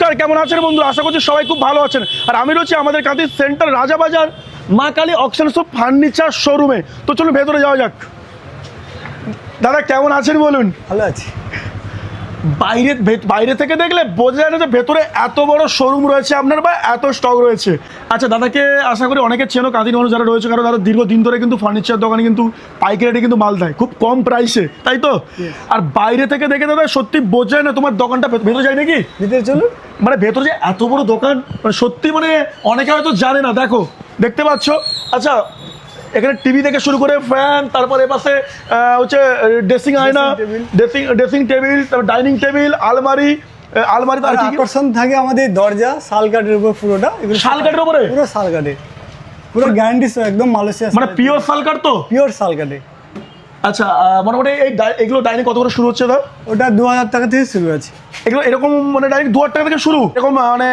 নমস্কার, কেমন আছেন বন্ধু আশা করছি সবাই খুব ভালো আছেন। আর আমি রয়েছি আমাদের কাঁদির সেন্টার রাজাবাজার মা কালী অকশন সব ফার্নিচার শোরুমে। তো চলুন ভেতরে যাওয়া যাক। দাদা, কেমন আছেন বলুন? ভালো আছি। বাইরে বাইরে থেকে দেখলে বোঝা যায় না যে ভেতরে এত বড় শোরুম রয়েছে আপনার বা এত স্টক রয়েছে। আচ্ছা দাদাকে আশা করি অনেকে চেনো কাঁদির মানুষ যারা রয়েছে কারণ দাদা দীর্ঘদিন ধরে কিন্তু ফার্নিচার দোকানে কিন্তু পাইকারি কিন্তু মাল দেয় খুব কম প্রাইসে তাই তো? আর বাইরে থেকে দেখে দাদা সত্যি বোঝা যায় না তোমার দোকানটা ভেতরে যায় নাকি? ভিতরে চলুন। মানে ভেতরে যে এত বড় দোকান মানে সত্যি মানে অনেকে হয়তো জানে না দেখো দেখতে পাচ্ছ? আচ্ছা এখানে টিভি থেকে শুরু করে ফ্যান তারপরে এপাশে হচ্ছে ড্রেসিং আয়না ড্রেসিং ড্রেসিং টেবিল তারপর ডাইনিং টেবিল আলমারি আলমারি আর কি? আকর্ষণ থাকে আমাদের দরজা শাল কাঠের উপর পুরোটা শাল কাঠের উপরে? পুরো শাল কাঠে। পুরো গ্যারান্টি একদম মালয়েশিয়া মানে পিওর সালকার তো? পিওর শাল কাঠে। আচ্ছা মোটামুটি এই এগুলো ডাইনিং কত করে শুরু হচ্ছে দাদা? ওটা দু হাজার টাকা থেকে শুরু আছে। এগুলো এরকম মানে ডাইনিং দু হাজার টাকা থেকে শুরু? এরকম মানে